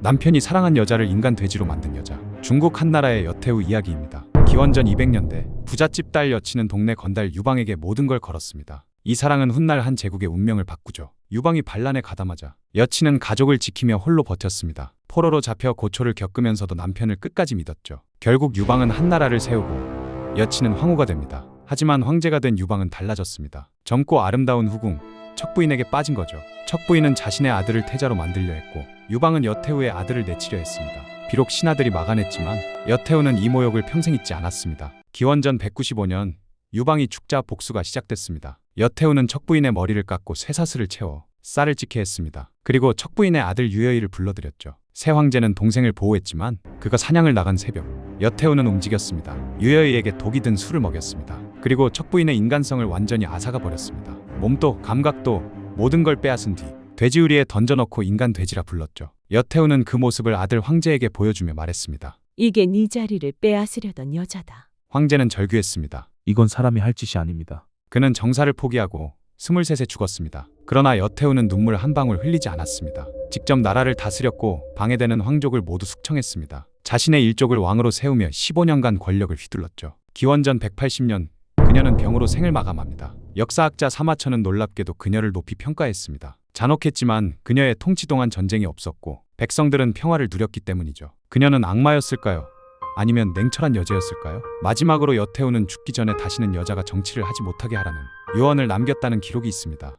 남편이 사랑한 여자를 인간 돼지로 만든 여자. 중국 한나라의 여태우 이야기입니다. 기원전 200년대 부잣집 딸 여친은 동네 건달 유방에게 모든 걸 걸었습니다. 이 사랑은 훗날 한 제국의 운명을 바꾸죠. 유방이 반란에 가담하자 여친은 가족을 지키며 홀로 버텼습니다. 포로로 잡혀 고초를 겪으면서도 남편을 끝까지 믿었죠. 결국 유방은 한나라를 세우고 여친은 황후가 됩니다. 하지만 황제가 된 유방은 달라졌습니다. 젊고 아름다운 후궁 척부인에게 빠진 거죠. 척부인은 자신의 아들을 태자로 만들려 했고 유방은 여태우의 아들을 내치려 했습니다. 비록 신하들이 막아냈지만 여태우는 이 모욕을 평생 잊지 않았습니다. 기원전 195년 유방이 죽자 복수가 시작됐습니다. 여태우는 척부인의 머리를 깎고 쇠사슬을 채워 쌀을 찍게 했습니다. 그리고 척부인의 아들 유여이를 불러들였죠. 새 황제는 동생을 보호했지만 그가 사냥을 나간 새벽 여태우는 움직였습니다. 유여이에게 독이 든 술을 먹였습니다. 그리고 척부인의 인간성을 완전히 앗아가 버렸습니다. 몸도 감각도 모든 걸 빼앗은 뒤 돼지우리에 던져넣고 인간 돼지라 불렀죠. 여태우는 그 모습을 아들 황제에게 보여주며 말했습니다. 이게 네 자리를 빼앗으려던 여자다. 황제는 절규했습니다. 이건 사람이 할 짓이 아닙니다. 그는 정사를 포기하고 스물셋에 죽었습니다. 그러나 여태우는 눈물 한 방울 흘리지 않았습니다. 직접 나라를 다스렸고 방해되는 황족을 모두 숙청했습니다. 자신의 일족을 왕으로 세우며 15년간 권력을 휘둘렀죠. 기원전 180년 그녀는 병으로 생을 마감합니다. 역사학자 사마천은 놀랍게도 그녀를 높이 평가했습니다. 잔혹했지만 그녀의 통치 동안 전쟁이 없었고 백성들은 평화를 누렸기 때문이죠. 그녀는 악마였을까요? 아니면 냉철한 여자였을까요? 마지막으로 여태우는 죽기 전에 다시는 여자가 정치를 하지 못하게 하라는 유언을 남겼다는 기록이 있습니다.